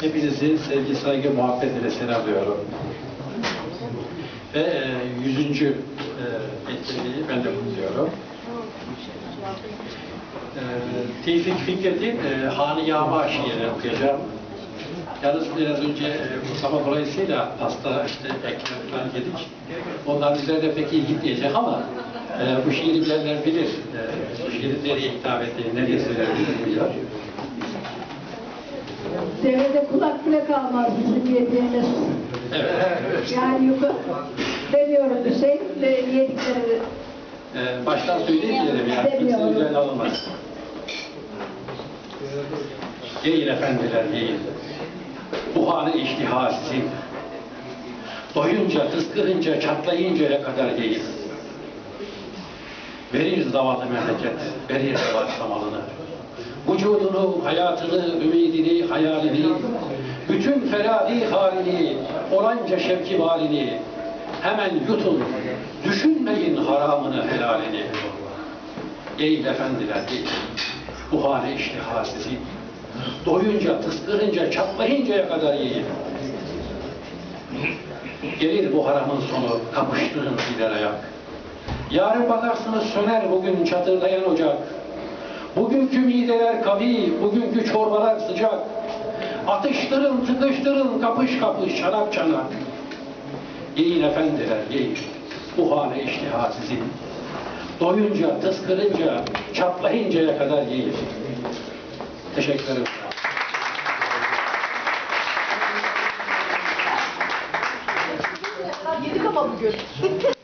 Hepinizi sevgi, saygı, muhabbet ile selamlıyorum. Ve e, 100. E, etkinliği ben de kutluyorum. E, Tevfik Fikret'in e, Hani Yağma şiirini okuyacağım. Yalnız biraz önce e, kutlama dolayısıyla pasta işte falan yedik. Onların üzerine pek iyi gitmeyecek ama e, bu şiiri bilenler bilir. E, bu şiirin nereye hitap ettiğini, nereye söylendiğini biliyor. Devede kulak bile kalmaz bizim yediğimiz. Evet. Yani yukarı demiyorum Hüseyin de yedikleri Ee, baştan söyleyeyim dedim ya. Kimse Demiyorum. üzerine alınmaz. Yiyin efendiler yiyin. Bu hali iştiha sizin. Doyunca, tıskırınca, çatlayıncaya kadar yiyin. Verir zavallı memleket, verir savaş zamanını. Vücudunu, hayatını, ümidini, hayalini, bütün feradi halini, olanca şevki valini, hemen yutun, düşünmeyin haramını, helalini. Ey efendiler, ey, bu hale iştiha sizin. Doyunca, tıskırınca, çatlayıncaya kadar yiyin. Gelir bu haramın sonu, kapıştığın gider ayak. Yarın bakarsınız söner bugün çatırdayan ocak. Bugünkü mideler kavi, bugünkü çorbalar sıcak. Atıştırın, tıkıştırın, kapış kapış, çanak çanak. Yiyin efendiler, yiyin. Bu hale iştiha sizin. Doyunca, tıskırınca, çatlayıncaya kadar yiyin. Teşekkür ederim. Yedik ama bugün.